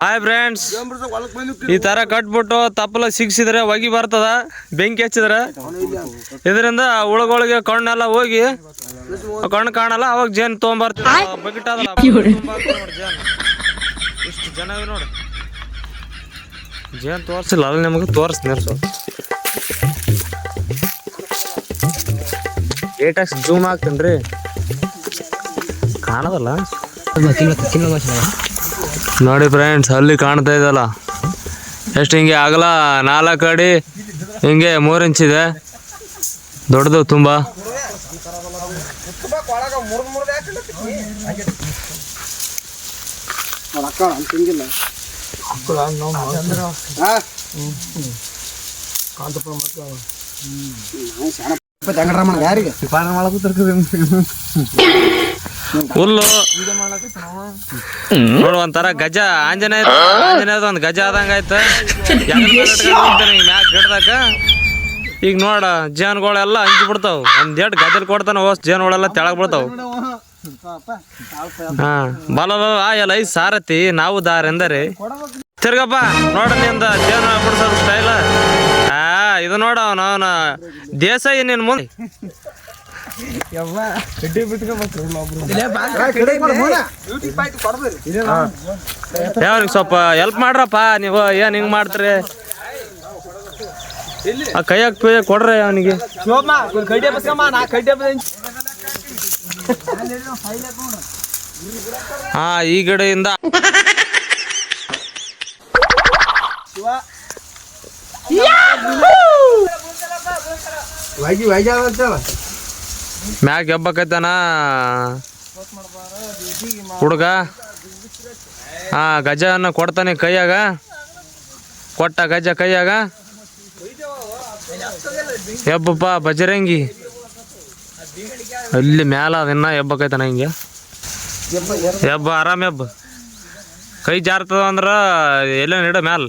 Hi friends ಈ ತರ ಕಟ್ಬಿಟ್ಟು ತಪ್ಪಲ ಸಿಗ್ಸಿದ್ರೆ ಹೊಗಿ ಬರ್ತದ ಬೆಂಕಿ ಹಚ್ಚಿದ್ರೆ ಇದರಿಂದ ಹುಳಗಳಿಗೆ ಕಣ್ಣೆಲ್ಲ ಹೋಗಿ ಕಣ್ಣು ಕಾಣಲ್ಲ ಅವಾಗ ಜೇನ್ ಬಕೆಟ್ ಅದಲ್ಲ ನೋಡು ಜೇನ್ ಇಷ್ಟು ಜನ ಇವೆ ನೋಡು ಜೇನ್ ತೋರ್ಸಿಲ್ಲ ಅಲ್ಲಿ ನಿಮಗೆ ತೋರಿಸ್ತೀನಿ ಸ್ವಲ್ಪ ಏಟಾಕ್ಸ್ ಜೂಮ್ ರೀ ಕಾಣದಲ್ಲ ನೋಡಿ ಫ್ರೆಂಡ್ಸ್ ಅಲ್ಲಿ ಕಾಣ್ತಾ ಇದಲ್ಲ. ಎಷ್ಟು ಹಿಂಗೆ ಆಗಲ ನಾಲ್ಕು ಅಡಿ, ಹಿಂಗೆ ಮೂರು ಇದೆ. ದೊಡ್ಡದು ತುಂಬ. ಯಾರಿಗೆ? ಹುಲ್ಲು. ನೋಡು ಒಂಥರ ಗಜ. ಆಂಜನೇಯ ಆಂಜನೇಯದ ಒಂದು ಗಜ ಆದಂಗ ಆಯ್ತು. ಮ್ಯಾಗ ಗಿಡದಾಗ ಈಗ ನೋಡ ಜೇನುಗಳೆಲ್ಲ ಹಂಚಿ ಬಿಡ್ತಾವ. ಒಂದ್ ಏಟ್ ಗಜಲ್ ಕೊಡ್ತಾನ ಹೋಸ್ ಜೇನುಗಳೆಲ್ಲ ತೆಳಗ್ ಬಿಡ್ತಾವ. ಹಾ. ಬಲ ಎಲ್ಲ ಐದು ಸಾರತಿ ನಾವು ದಾರ ಎಂದರೆ ತಿರ್ಗಪ್ಪ ನೋಡ ನಿಂದ ಜೇನು ಬಿಡ್ಸೋದು ಸ್ಟೈಲ್ ಇದು ನೋಡ ಅವನ ದೇಸ ದೇಸಾಯಿ ನಿನ್ ಮುಂದೆ. ಯಾವ್ರಿಗೆ ಸ್ವಲ್ಪ ಹೆಲ್ಪ್ ಮಾಡ್ರಪ್ಪ ನೀವು ಏನ್ ಹಿಂಗ್ ಮಾಡ್ತೀರಿ? ಆ ಕೈಯಾಗ ಪೈಯಾಗ ಕೊಡ್ರಿ ಅವನಿಗೆ. ಹಾ ಈ ಆಗತ್ತಲ್ಲ ಮ್ಯಾಗ ಎಬ್ಬಕೈತಾನ ಹುಡುಗ? ಹಾ ಗಜನ ಕೊಡ್ತಾನೆ ಕೈಯಾಗ? ಕೊಟ್ಟ ಗಜ ಕೈಯಾಗ? ಎಬ್ಬಪ್ಪ ಬಜರಂಗಿ ಅಲ್ಲಿ ಮ್ಯಾಲ ಅದನ್ನ ಹೆಬ್ಬಕೈತಾನ ಹಿಂಗೆ. ಎಬ್ಬ, ಆರಾಮ್ ಎಬ್ಬ. ಕೈ ಜಾರ್ತದ ಅಂದ್ರ ಎಲ್ಲ ಇಡ ಮ್ಯಾಲ.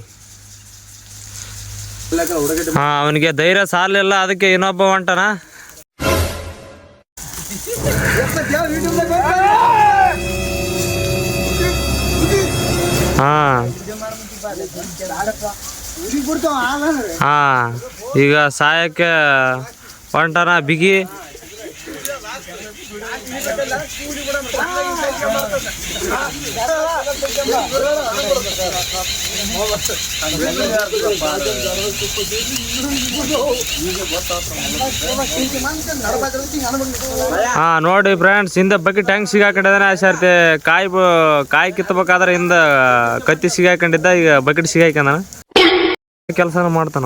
ಹಾ ಅವನಿಗೆ ಧೈರ್ಯ ಸಾಲಿಲ್ಲ ಅದಕ್ಕೆ ಇನ್ನೊಬ್ಬ ಹೊಂಟನ. ಹಾ ಈಗ ಸಾಯಕ್ಕೆ ಹೊಂಟನ ಬಿಗಿ. ಹಾ, ನೋಡಿ ಫ್ರೆಂಡ್ಸ್ ಹಿಂದೆ ಬಕೆಟ್ ಟ್ಯಾಂಕ್ ಸಿಗಾಕೊಂಡಿದ್ದಾನೆ ಆ ಸರ್ತಿ ಕಾಯಿ ಕಾಯಿ ಕಿತ್ತಬೇಕಾದ್ರೆ ಹಿಂದ ಕತ್ತಿ ಸಿಗಾಕೊಂಡಿದ್ದ, ಈಗ ಬಕೆಟ್ ಸಿಗಾಕೊಂಡ ಕೆಲಸನ ಮಾಡ್ತಾನ.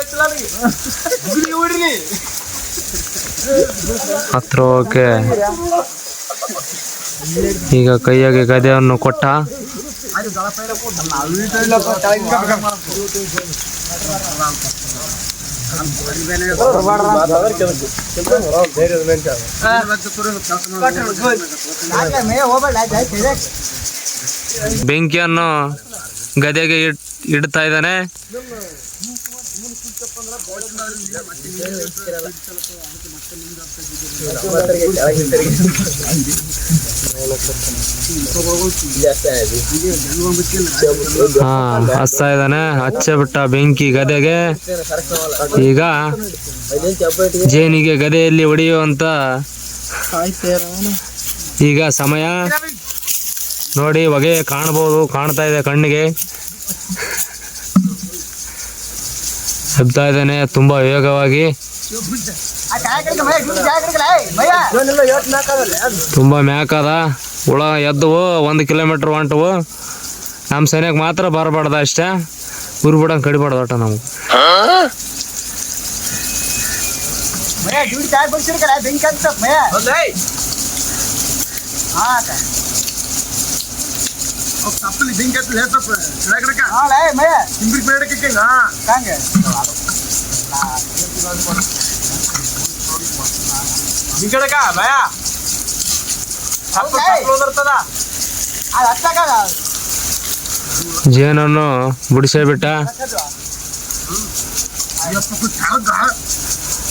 ಹತ್ರ ಓಕೆ ಈಗ ಕೈಯಾಗೆ ಗದೆಯನ್ನು ಕೊಟ್ಟ. ಬೆಂಕಿಯನ್ನು ಗದೆಗೆ ಇಡ್ತಾ ಇದ್ದಾನೆ. ಹಾ ಹಚ್ತಾ ಇದ್ದಾನೆ. ಹಚ್ಚಬಿಟ್ಟ ಬೆಂಕಿ ಗದೆಗೆ. ಈಗ ಜೇನಿಗೆ ಗದೆಯಲ್ಲಿ ಹೊಡೆಯುವಂತ ಈಗ ಸಮಯ. ನೋಡಿ, ಹೊಗೆ ಕಾಣಬಹುದು ಕಾಣ್ತಾ ಇದೆ ಕಣ್ಣಿಗೆ. ಹಬ್ತಾ ಇದ್ದಾನೆ ತುಂಬಾ ವೇಗವಾಗಿ ತುಂಬಾ ಮ್ಯಾಕದ. ಹುಳ ಎದ್ದವು ಒಂದು ಕಿಲೋಮೀಟರ್ ಹೊಂಟವು. ನಮ್ಮ ಸನಿಯಾಗ ಮಾತ್ರ ಬರಬಾರ್ದ ಅಷ್ಟೇ. ಉರ್ಬಿಡಂಗೆ ಕಡಿಬಾರ್ದು ಒಟ್ಟ ನಮ್ಗೆ. ಬೆಂಕಿ ಅಂತ ಮಯ ಹಾ ಅಕ್ಕ ತಪ್ಪಲಿ ಬೆಂಕಿ ಹತ್ತಲಿ ಹೇತಪ್ಪ ಕೆಳಗಡಕ ಹಾಳೆ ಮಯ ಹಿಂಬ್ರಿಗೆ ಬೇಡಕ್ಕೆ ಹಿಂಗ. ಹಂಗೆ ಹಿಂಗಡಕ ಭಯ ಅದು ಹತ್ತಾಗಲ್ಲ ಜೇನನ್ನು ಬಿಡಿಸೇ ಬಿಟ್ಟ.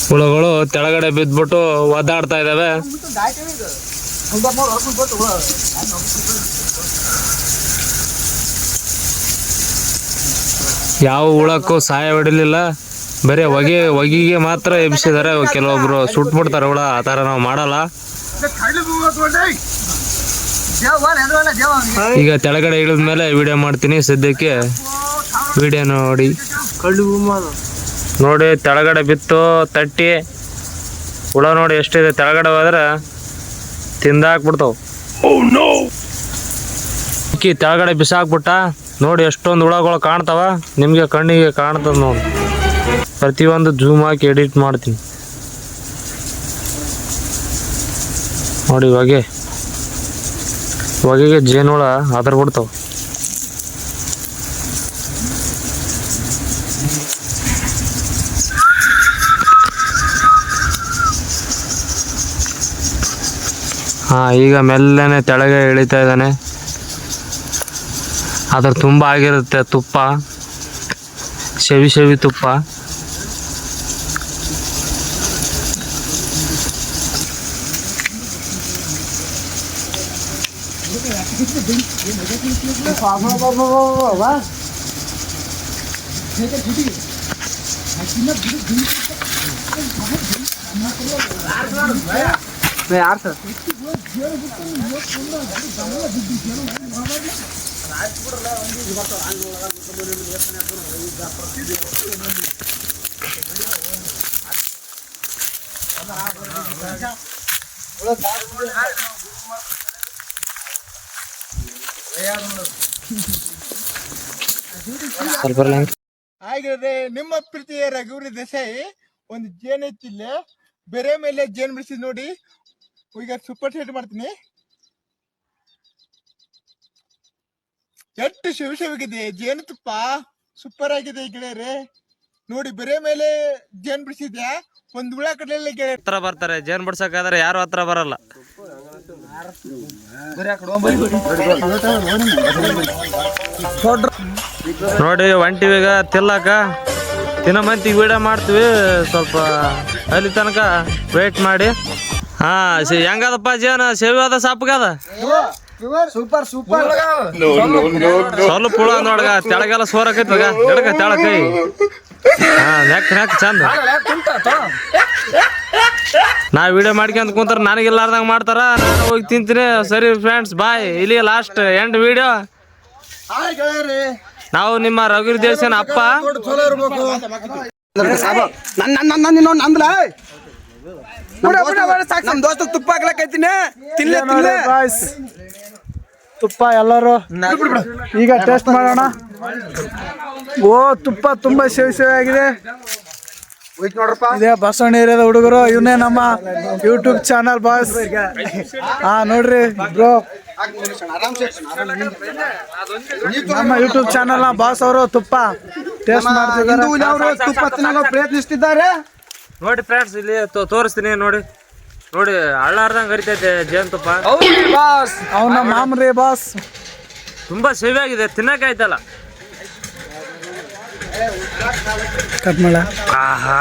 ಹುಳಗಳು ತೆಳಗಡೆ ಬಿದ್ದ್ಬಿಟ್ಟು ಒದ್ದಾಡ್ತಾ ಇದಾವೆ. ಯಾವ ಹುಳಕ್ಕೂ ಸಹಾಯ ಹೊಡಿಲಿಲ್ಲ ಬರೀ ಹೊಗೆ ಹೊಗೆಗೆ ಮಾತ್ರ ಎಬ್ಸಿದಾರೆ ಕೆಲವೊಬ್ರು ಸುಟ್ಬಿಡ್ತಾರೆ ಹುಳ ಆ ಥರ ನಾವು ಮಾಡಲ್ಲ. ಈಗ ತೆಳಗಡೆ ಇಳಿದ ಮೇಲೆ ವಿಡಿಯೋ ಮಾಡ್ತೀನಿ. ಸದ್ಯಕ್ಕೆ ವಿಡಿಯೋ ನೋಡಿ. ನೋಡಿ ತೆಳಗಡೆ ಬಿತ್ತು ತಟ್ಟಿ. ಹುಳ ನೋಡಿ ಎಷ್ಟಿದೆ. ತೆಳಗಡೆ ಹೋದ್ರೆ ತಿಂದಾಕ್ಬಿಡ್ತಾವ. ಅಕ್ಕಿ ತೆಳಗಡೆ ಬಿಸಾಕ್ಬಿಟ್ಟ. ನೋಡಿ ಎಷ್ಟೊಂದು ಹುಳಗಳು ಕಾಣ್ತಾವ, ನಿಮಗೆ ಕಣ್ಣಿಗೆ ಕಾಣ್ತದ ನೋಡಿ. ಪ್ರತಿಯೊಂದು ಜೂಮ್ ಹಾಕಿ ಎಡಿಟ್ ಮಾಡ್ತೀನಿ. ನೋಡಿ ಹೊಗೆ ಹೊಗೆಗೆ ಜೇನುಳ ಅದರ್ ಬಿಡ್ತಾವ ಹಾ, ಈಗ ಮೆಲ್ಲನೆ ತೆಳಗೆ ಇಳಿತಾ ಇದ್ದಾನೆ. ಅದ್ರ ತುಂಬ ಆಗಿರುತ್ತೆ ತುಪ್ಪ. ಸೆವಿ ಸೆವಿ ತುಪ್ಪ. ಯಾರು ಸರ್? ನಿಮ್ಮ ಪ್ರೀತಿಯ ರಘುವರಿ ದೇಸಾಯಿ, ಒಂದು ಜೇನ್ ಹೆಚ್ಚಿಲ್ಲ, ಬೇರೆ ಮೇಲೆ ಜೇನ್ ಬಿಡಿಸಿದ್ ನೋಡಿ, ಈಗ ಸೂಪರ್ ಸೆಟ್ ಮಾಡ್ತೀನಿ. ಎಷ್ಟು ಶಿವ ಶಿವಗಿದೆ ಜೇನು ತುಪ್ಪ ಸೂಪರ್ ಆಗಿದೆ ಗೆಳೆಯರೆ. ನೋಡಿ ಬೇರೆ ಮೇಲೆ ಜೇನ್ ಬಿಡಿಸಿದ್ಯಾ? ಒಂದ್ ಹುಳ ಕಡಲೆ ಗೆಳೆಯ ಹತ್ರ ಬರ್ತಾರೆ. ಜೇನ್ ಬಿಡ್ಸಕ್ಕಾದ್ರೆ ಯಾರು ಹತ್ರ ಬರಲ್ಲ. ನೋಡಿ ಒಂಟಿವಿಗ ತಿಲ್ಲಕ ದಿನ ಮಂತಿಗೆ ವಿಡಿಯೋ ಮಾಡ್ತೀವಿ. ಸ್ವಲ್ಪ ಅಲ್ಲಿ ತನಕ ವೇಟ್ ಮಾಡಿ. ಹಾ ಹೆಂಗದಪ್ಪ ಜೇನ? ಸೇವಿ ಅದ ಸಾಪ್ಗದ ಸೂಪರ್ ಸೂಪರ್ ಸ್ವಲ್ಪ ಪುಳ ನೋಡ್ಗ ತೆಳಗೆಲ್ಲ ಸೋರಕೈತಗ ಎಡಕ ತೆಳಕೈ ಹಾ ನೆಕ್ ನೆಕ್ ಚಂದ. ನಾ ವಿಡಿಯೋ ಮಾಡ್ಕೊಂತ ಕುಂತಾರ ನನಗಿಲ್ಲಾರ್ದಂಗ ಮಾಡ್ತಾರ. ನಾನು ಹೋಗಿ ತಿಂತೀನಿ. ಸರಿ ಫ್ರೆಂಡ್ಸ್ ಬಾಯ್ ಇಲ್ಲಿ ಲಾಸ್ಟ್ ಎಂಡ್ ವಿಡಿಯೋ ನಾವು ನಿಮ್ಮ ರಘುರ್ ದೇವಸೇನ ಅಪ್ಪ. ನಮ್ ಇರ್ಬೇಕು ನನ್ನ ನನ್ನ ನನ್ನ ಇನ್ನೊಂದು ಅಂದ್ಲ? ನಮ್ಮ ದೋಸ್ತ ತುಪ್ಪ ಹಾಕ್ಲಕೈತೀನಿ ತಿನ್ಲೆ ತಿನ್ಲೆ. ತುಪ್ಪ ಎಲ್ಲರೂ. ಈಗ ಟೇಸ್ಟ್ ಮಾಡೋಣ. ಓ ತುಪ್ಪ ತುಂಬಾ ಸೇವೆ ಸೇವೆ ಆಗಿದೆ. ಇದೇ ಬಸವಣ್ಣ ಏರಿಯಾದ ಹುಡುಗರು ಇವನೇ ನಮ್ಮ ಯೂಟ್ಯೂಬ್ ಚಾನಲ್ ಬಾಸ್ ಹಾ ನೋಡ್ರಿ ಬ್ರೋ ನಮ್ಮ ಯೂಟ್ಯೂಬ್ ಚಾನಲ್ನ ಬಾಸ್ ಅವರು ತುಪ್ಪ ಟೇಸ್ಟ್ ಮಾಡ್ತಿದ್ದಾರೆ. ತುಪ್ಪ ಪ್ರಯತ್ನಿಸ್ತಿದ್ದಾರೆ. ನೋಡಿ ಫ್ರೆಂಡ್ಸ್ ಇಲ್ಲಿ ತೋರಿಸ್ತೀನಿ ನೋಡಿ. ನೋಡಿ ಹಳ್ಳಾರ್ದಂಗೆ ಹರಿತೈತೆ ಜೇನುತುಪ್ಪ ಬಾಸ್. ಅವನ ಮಾಮ್ರಿ ಬಾಸ್. ತುಂಬಾ ಸೇವೆ ಆಗಿದೆ ತಿನ್ನಕ್ಕೆ ಆಯ್ತಲ್ಲ. ಕಟ್ ಮಾಡ. ಆಹಾ.